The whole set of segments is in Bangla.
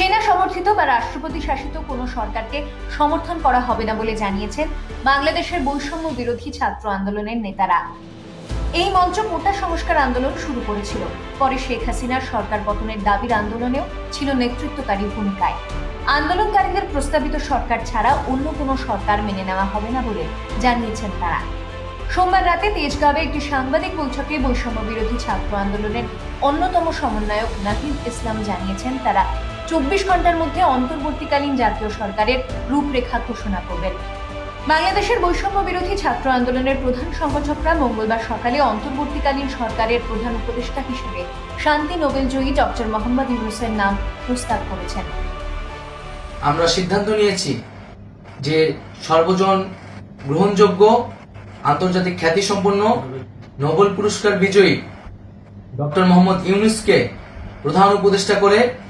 সেনা সমর্থিত বা রাষ্ট্রপতি শাসিত কোনো সরকারকে সমর্থন করা হবে না বলে জানিয়েছেন বাংলাদেশের বৈষম্য বিরোধী ছাত্র আন্দোলনের নেতারা। এই মঞ্চ কোটা সংস্কার আন্দোলন শুরু করেছিল। পরে শেখ হাসিনার সরকার পতনের দাবির আন্দোলনেও ছিল নেতৃত্বকারী ভূমিকায়। আন্দোলনকারীদের প্রস্তাবিত সরকার ছাড়া অন্য কোনো সরকার মেনে নেওয়া হবে না বলে জানিয়েছেন তারা। সোমবার রাতে তেজগাঁওয়ে একটি সাংবাদিক বৈঠকে বৈষম্য বিরোধী ছাত্র আন্দোলনের অন্যতম সমন্বয়ক নাহিদ ইসলাম জানিয়েছেন তারা চব্বিশ ঘণ্টার মধ্যে অন্তর্বর্তীকালীন জাতীয় সরকারের রূপরেখা ঘোষণা করবেন। বাংলাদেশের বৈষম্য বিরোধী ছাত্র আন্দোলনের প্রধান সংগঠকরা মঙ্গলবার সকালে অন্তর্বর্তীকালীন সরকারের প্রধান উপদেষ্টা হিসেবে শান্তি নোবেলজয়ী ডক্টর মোহাম্মদ ইউনুসের নাম প্রস্তাব করেছেন। আমরা সিদ্ধান্ত নিয়েছি যে সর্বজন গ্রহণযোগ্য, আন্তর্জাতিক খ্যাতিসম্পন্ন, নোবেল পুরস্কার বিজয়ী ডক্টর মোহাম্মদ ইউনুসকে প্রধান উপদেষ্টা করে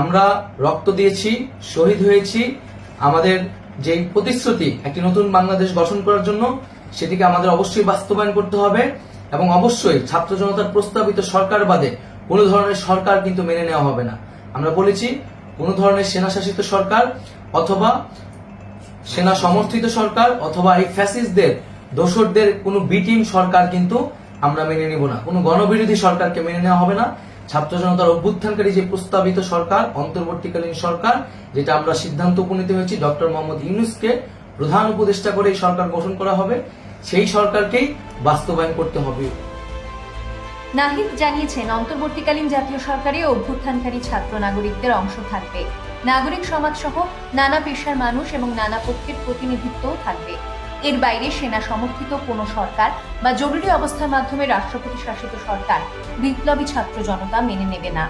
আমরা রক্ত দিয়েছি, শহীদ হয়েছি। আমাদের যে প্রতিশ্রুতি, একটি নতুন বাংলাদেশ গঠন করার জন্য, সেটিকে আমাদের অবশ্যই বাস্তবায়ন করতে হবে এবং অবশ্যই ছাত্র জনতার প্রস্তাবিত সরকার বাদে কোনো ধরনের সরকার কিন্তু মেনে নেওয়া হবে না। আমরা বলেছি, কোনো ধরনের সেনা শাসিত সরকার অথবা সেনা সমর্থিত সরকার অথবা এই ফ্যাসিস্টদের, দোসরদের কোনো বিটিম সরকার কিন্তু আমরা মেনে নেব না। কোনো গণবিরোধী সরকারকে মেনে নেওয়া হবে না। ছাত্র জনতার অভ্যুত্থানকারী যে প্রস্তাবিত সরকার, অন্তর্বর্তীকালীন সরকার, যেটা আমরা সিদ্ধান্ত উপনীত হয়েছি, ডক্টর মোহাম্মদ ইউনুসকে প্রধান উপদেষ্টা করে এই সরকার গঠন করা হবে, সেই সরকারকেই বাস্তবায়ন করতে হবে। নাহিদ জানিয়েছেন, অন্তর্বর্তীকালীন জাতীয় সরকারে অভ্যুত্থানকারী ছাত্র নাগরিকদের অংশ থাকবে। নাগরিক সমাজ সহ নানা পেশার মানুষ এবং নানা পক্ষের প্রতিনিধিত্বও থাকবে। এর বাইরে সেনা সমর্থিত কোনো সরকার বা জরুরি অবস্থার মাধ্যমে রাষ্ট্রপতি শাসিত সরকার বিপ্লবী ছাত্র জনতা মেনে নেবে না।